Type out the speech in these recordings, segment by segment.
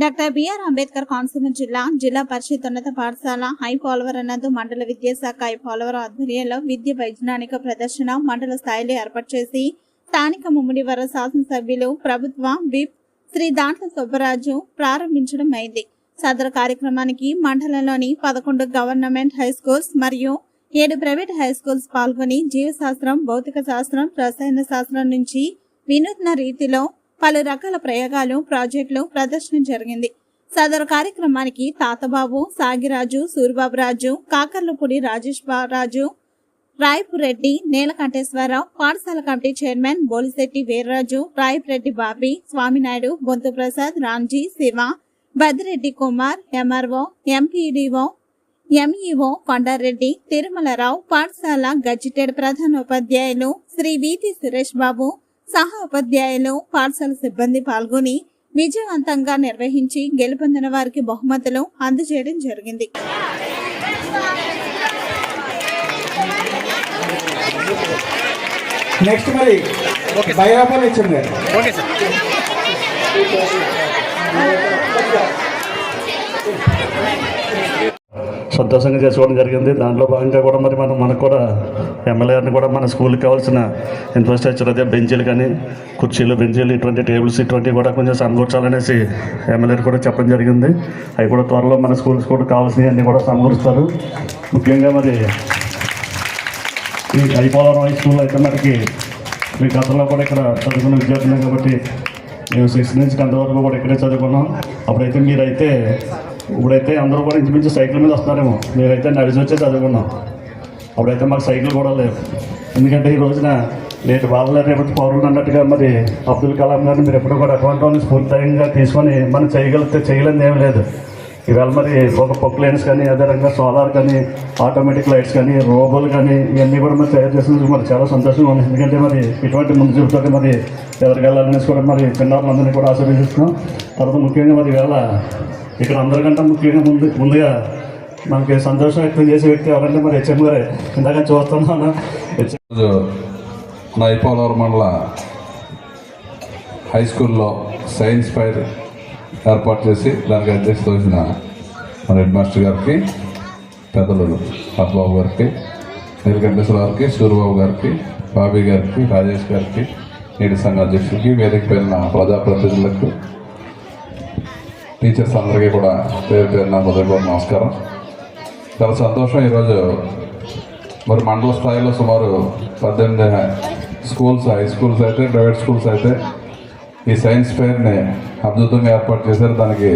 Doctor BR Ambedkar Konaseema జిల్లా జిల్లా పరిషత్ ఉన్నత పాఠశాల హై పోలవరం మండల విద్యాశాఖ హై పోలవరం ఆధ్వర్యంలో విద్య వైజ్ఞానిక ప్రదర్శన మండల స్థాయిలో ఏర్పాటు చేసి స్థానిక ముమ్మిడివరం శాసనసభ్యులు ప్రభుత్వ విప్ శ్రీ దాంట్ల సుబ్బరాజు ప్రారంభించడం అయింది. సదరు కార్యక్రమానికి మండలంలోని పదకొండు గవర్నమెంట్ హై స్కూల్స్ మరియు ఏడు ప్రైవేట్ హై స్కూల్స్ పాల్గొని జీవశాస్త్రం భౌతిక శాస్త్రం రసాయన శాస్త్రం నుంచి వినూత్న రీతిలో పలు రకాల ప్రయోగాలు ప్రాజెక్టులు ప్రదర్శన జరిగింది. సదరు కార్యక్రమానికి తాతబాబు సాగిరాజు సూరిబాబురాజు కాకర్లపూడి రాజేష్ బా- రాజు రాయపురెడ్డి నీలకంఠేశ్వరరావు పాఠశాల committee chairman Bolisetti Veerraju Rayapureddy Bobby Swaminaidu Bontu Prasad Ramji Siva Badireddy Kumar MRO MPDO MEO Kondareddy Tirumalarao పాఠశాల గజిటెడ్ ప్రధాన ఉపాధ్యాయులు శ్రీ వీతి సురేష్ బాబు సహా ఉపాధ్యాయులు పాఠశాల సిబ్బంది పాల్గొని విజయవంతంగా నిర్వహించి గెలుపొందిన వారికి బహుమతులు అందజేయడం జరిగింది. నెక్స్ట్ మరి బైరాపాలు ఇచ్చింది. గారు ఓకే సార్. సంతోషంగా చేసుకోవడం జరిగింది. దాంట్లో భాగంగా కూడా మరి మనం మనకు కూడా ఎమ్మెల్యేని కూడా మన స్కూల్కి కావాల్సిన ఇన్ఫ్రాస్ట్రక్చర్ అదే బెంచీలు కానీ కుర్చీలు బెంచీలు ఇటువంటి టేబుల్స్ ఇటువంటివి కూడా కొంచెం సమకూర్చాలనేసి ఎమ్మెల్యే కూడా చెప్పడం జరిగింది. అవి కూడా త్వరలో మన స్కూల్స్ కూడా కావాల్సినవి అన్నీ కూడా సమకూరుస్తారు. ముఖ్యంగా మరి ఈ హైపోలవరం హై స్కూల్లో అయితే మనకి మీ గతంలో కూడా ఇక్కడ చదువుకున్న విద్యార్థులే కాబట్టి మేము సిక్స్త్ నుంచి టెన్త్ వరకు కూడా ఇక్కడే చదువుకున్నాం. అప్పుడైతే మీరైతే ఇప్పుడైతే అందరూ కూడా ఇంచుమించు సైకిల్ మీద వస్తున్నారేమో. మేమైతే నడిచి వచ్చే చదువుకున్నాం. అప్పుడైతే మాకు సైకిల్ కూడా లేవు. ఎందుకంటే ఈ రోజున నేటి వాళ్ళ రేపటి పౌరులు అన్నట్టుగా మరి అబ్దుల్ కలాం గారిని మీరు ఎప్పుడు కూడా అటువంటి వాళ్ళని తీసుకొని మనం చేయగలిగితే చేయలేనిది ఏం లేదు. ఇవాళ మరి ఒక పొక్లైన్స్ కానీ అదే సోలార్ కానీ ఆటోమేటిక్ లైట్స్ కానీ రోబోలు కానీ ఇవన్నీ కూడా మరి తయారు చేసినందుకు మరి చాలా సంతోషంగా ఉంది. ఎందుకంటే మరి ఇటువంటి ముందు చూపుతో మరి ఎవరికి వెళ్ళాలనేసి కూడా మరి చిన్నారులందరినీ కూడా ఆశీర్వదిస్తున్నాం. తర్వాత ముఖ్యంగా మరి ఇవాళ ఇక్కడ అందరికంటే ముఖ్యంగా ముందు ముందుగా మనకి సంతోషం వ్యక్తం చేసే వ్యక్తి ఎవరంటే మరి హెచ్ఎం గారే. ఇందాక చూస్తున్నాను? హెచ్ఎం నైపోలవరం మండల హై స్కూల్లో సైన్స్ ఫైర్ ఏర్పాటు చేసి దానికి అధ్యక్షత వచ్చిన మన హెడ్ మాస్టర్ గారికి పెద్దలు పద్మబాబు గారికి నీలకంఠేశ్వర గారికి సూర్యబాబు గారికి బాబీ గారికి రాజేష్ గారికి నేటి సంఘ అధ్యక్షులకి వేదిక పైన ప్రజాప్రతినిధులకు టీచర్స్ అందరికీ కూడా పేరు పేరున మొదటి నమస్కారం చాలా సంతోషం ఈరోజు మరి మండల స్థాయిలో సుమారు పద్దెనిమిది స్కూల్స్ హై స్కూల్స్ అయితే ప్రైవేట్ స్కూల్స్ అయితే ఈ సైన్స్ ఫెయిర్ని అద్భుతంగా ఏర్పాటు చేశారు దానికి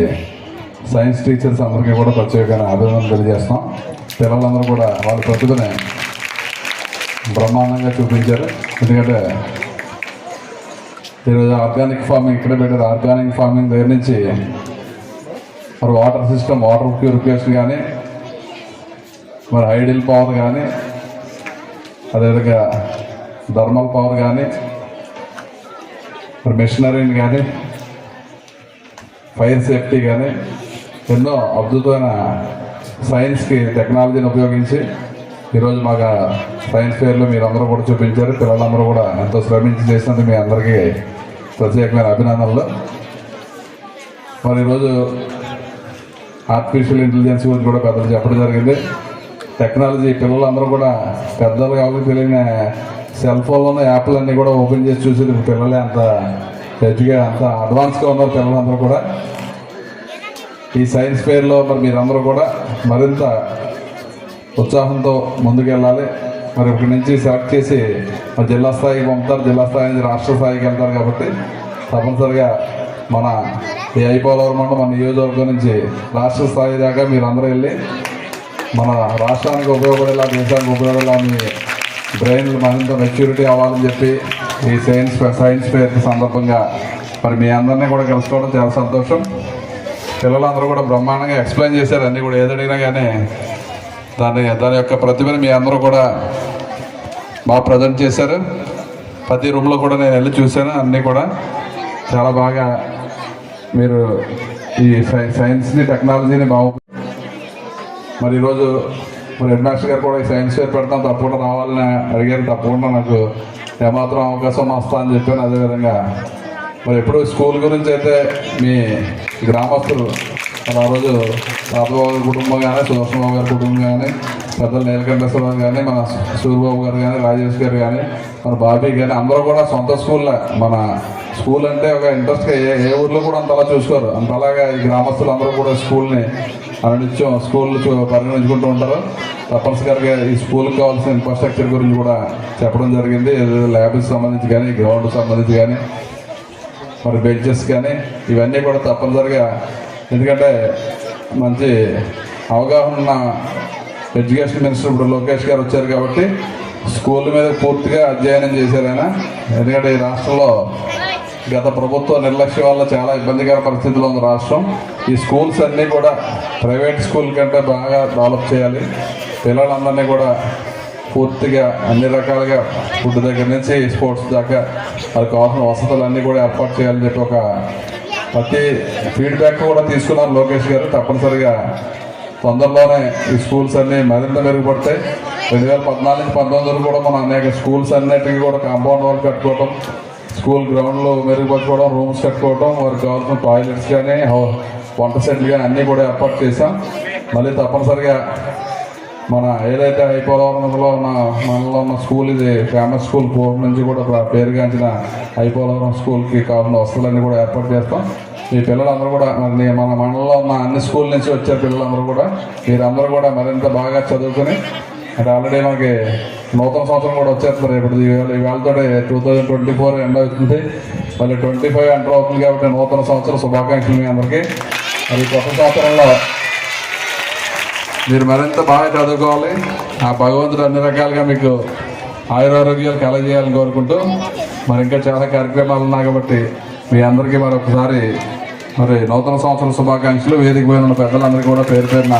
సైన్స్ టీచర్స్ అందరికీ కూడా ప్రత్యేకంగా అభినందనలు తెలియజేస్తాం పిల్లలందరూ కూడా వాళ్ళ ప్రతిభని బ్రహ్మాండంగా చూపించారు ఎందుకంటే ఈరోజు ఆర్గానిక్ ఫార్మింగ్ ఇక్కడ పెట్టారు ఆర్గానిక్ ఫార్మింగ్ దగ్గర నుంచి మరి వాటర్ సిస్టమ్ వాటర్ ప్యూరిఫికేషన్ కానీ మరి ఐడియల్ పవర్ కానీ అదేవిధంగా థర్మల్ పవర్ కానీ మరి మెషినరీని కానీ ఫైర్ సేఫ్టీ కానీ ఎన్నో అద్భుతమైన సైన్స్కి టెక్నాలజీని ఉపయోగించి ఈరోజు మాకు సైన్స్ ఫేర్లో మీరు అందరూ కూడా చూపించారు. పిల్లలందరూ కూడా ఎంతో శ్రమించి చేసినందుకు మీ అందరికీ ప్రత్యేకమైన అభినందనలు. మరి ఈరోజు ఆర్టిఫిషియల్ ఇంటెలిజెన్స్ గురించి కూడా పెద్దలు చెప్పడం జరిగింది. టెక్నాలజీ పిల్లలందరూ కూడా పెద్దలు కాబట్టి తెలియని సెల్ ఫోన్లో ఉన్న యాప్లు అన్నీ కూడా ఓపెన్ చేసి చూసి పిల్లలే అంత ఎడ్యుకే అంత అడ్వాన్స్గా ఉన్నారు పిల్లలందరూ కూడా. ఈ సైన్స్ ఫెయిర్లో మరి మీరందరూ కూడా మరింత ఉత్సాహంతో ముందుకెళ్ళాలి. మరి ఇక్కడి నుంచి సెలెక్ట్ చేసి మరి జిల్లా స్థాయికి పంపుతారు. జిల్లా స్థాయి నుంచి రాష్ట్ర స్థాయికి వెళ్తారు కాబట్టి తప్పనిసరిగా మన ఈ అయిపోలవరం మండలం మన నియోజకవర్గం నుంచి రాష్ట్ర స్థాయి దాకా మీరు అందరూ వెళ్ళి మన రాష్ట్రానికి ఉపయోగపడేలా దేశానికి ఉపయోగపడేలా మీ బ్రెయిన్ మరింత మెచ్యూరిటీ అవ్వాలని చెప్పి ఈ సైన్స్ సైన్స్ ఫేర్ సందర్భంగా మరి మీ అందరినీ కూడా కలుసుకోవడం చాలా సంతోషం. పిల్లలందరూ కూడా బ్రహ్మాండంగా ఎక్స్ప్లెయిన్ చేశారు. అన్నీ కూడా ఏదడిగినా కానీ దాని దాని యొక్క ప్రతిభను మీ అందరూ కూడా బాగా ప్రజెంట్ చేశారు. ప్రతి రూమ్లో కూడా నేను వెళ్ళి చూశాను. అన్నీ కూడా చాలా బాగా మీరు ఈ సై సైన్స్ని టెక్నాలజీని బాగు మరి ఈరోజు మరి హెడ్ మాస్టర్ గారు కూడా ఈ సైన్స్ ఫేర్ పెడతాం తప్పకుండా రావాలని అడిగారు తప్పకుండా నాకు ఏమాత్రం అవకాశం వస్తా అని చెప్పాను. అదేవిధంగా మరి ఎప్పుడు స్కూల్ గురించి అయితే మీ గ్రామస్తులు మరి ఆ రోజు రాజబాబు గారి కుటుంబం కానీ సుదర్శనబాబు గారి కుటుంబం కానీ పెద్ద నీలకంఠేశ్వరరావు కానీ మన సూర్యబాబు గారు కానీ రాజేష్ గారు కానీ మన బాబీ కానీ అందరూ కూడా సొంత స్కూల్లో మన స్కూల్ అంటే ఒక ఇంట్రెస్ట్గా ఏ ఏ ఊర్లో కూడా అంతలా చూసుకోరు. అంతలాగా ఈ గ్రామస్తులు అందరూ కూడా స్కూల్ని నిత్యం స్కూల్ పరిగణించుకుంటూ ఉంటారు. తప్పనిసరిగా ఈ స్కూల్కి కావాల్సిన ఇన్ఫ్రాస్ట్రక్చర్ గురించి కూడా చెప్పడం జరిగింది. ల్యాబ్కి సంబంధించి కానీ గ్రౌండ్ సంబంధించి కానీ మరి బెంచెస్ కానీ ఇవన్నీ కూడా తప్పనిసరిగా ఎందుకంటే మంచి అవగాహన ఉన్న ఎడ్యుకేషన్ మినిస్టర్ ఇప్పుడు లోకేష్ గారు వచ్చారు కాబట్టి స్కూల్ మీద పూర్తిగా అధ్యయనం చేశారు ఆయన. ఎందుకంటే ఈ రాష్ట్రంలో గత ప్రభుత్వ నిర్లక్ష్యం వల్ల చాలా ఇబ్బందికర పరిస్థితిలో ఉంది రాష్ట్రం. ఈ స్కూల్స్ అన్నీ కూడా ప్రైవేట్ స్కూల్ కంటే బాగా డెవలప్ చేయాలి. పిల్లలందరినీ కూడా పూర్తిగా అన్ని రకాలుగా ఫుడ్ దగ్గర నుంచి స్పోర్ట్స్ దాకా వాళ్ళకి కావాల్సిన వసతులు అన్నీ కూడా ఏర్పాటు చేయాలని చెప్పి ఒక ప్రతి ఫీడ్బ్యాక్ కూడా తీసుకున్నారు లోకేష్ గారు. తప్పనిసరిగా తొందరలోనే ఈ స్కూల్స్ అన్ని మరింత మెరుగుపడతాయి. రెండు వేల పద్నాలుగు నుంచి పంతొమ్మిది వరకు కూడా మనం అనేక స్కూల్స్ అన్నిటికీ కూడా కాంపౌండ్ వాళ్ళు కట్టుకోవటం స్కూల్ గ్రౌండ్లో మెరుగుపరచుకోవడం రూమ్స్ కట్టుకోవడం వారికి కావాల్సిన టాయిలెట్స్ కానీ వంట సెట్లు కానీ అన్నీ కూడా ఏర్పాటు చేశాం. మళ్ళీ తప్పనిసరిగా మన ఏదైతే హైపోలవరంలో ఉన్న మనలో ఉన్న స్కూల్ ఇది ఫేమస్ స్కూల్ పూర్వం నుంచి కూడా పేరుగాంచిన హైపోలవరం స్కూల్కి కావాల్సిన వసతులన్నీ కూడా ఏర్పాటు చేస్తాం. మీ పిల్లలందరూ కూడా మరి మన మండలంలో ఉన్న అన్ని స్కూల్ నుంచి వచ్చే పిల్లలందరూ కూడా మీరందరూ కూడా మరింత బాగా చదువుకుని అంటే ఆల్రెడీ మనకి నూతన సంవత్సరం కూడా వచ్చేస్తుంది. ఇప్పుడు ఇవాళతో two thousand twenty four end అవుతుంది. మళ్ళీ ట్వంటీ ఫైవ్ ఎంటర్ అవుతుంది కాబట్టి నూతన సంవత్సరం శుభాకాంక్షలు మీ అందరికీ. మరి కొత్త సంవత్సరంలో మీరు మరింత బాగా చదువుకోవాలి. ఆ భగవంతుడు అన్ని రకాలుగా మీకు ఆయురారోగ్యాలు కలగజేయాలని కోరుకుంటూ మరి ఇంకా చాలా కార్యక్రమాలు ఉన్నాయి కాబట్టి మీ అందరికీ మరొకసారి మరి నూతన సంవత్సరం శుభాకాంక్షలు. వేదిక పోయిన పెద్దలందరికీ కూడా పేరు పేరున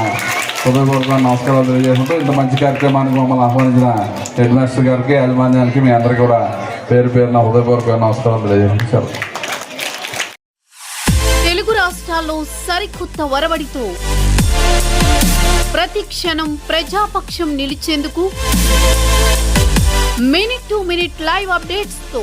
హృదయపూర్వక నమస్కారాలు తెలియజేసుకుంటూ ఇంత మంచి కార్యక్రమానికి మమ్మల్ని ఆహ్వానించిన హెడ్ మాస్టర్ గారికి యాజమాన్యానికి మీ అందరికీ కూడా పేరు పేరున హృదయపూర్వక నమస్కారాలు తెలియజేసుకుంటారు తెలుగు రాష్ట్రాల్లో సరికొత్త వరవడితో ప్రతి క్షణం ప్రజాపక్షం నిలిచేందుకు మినిట్ టు మినిట్ లైవ్ అప్డేట్స్తో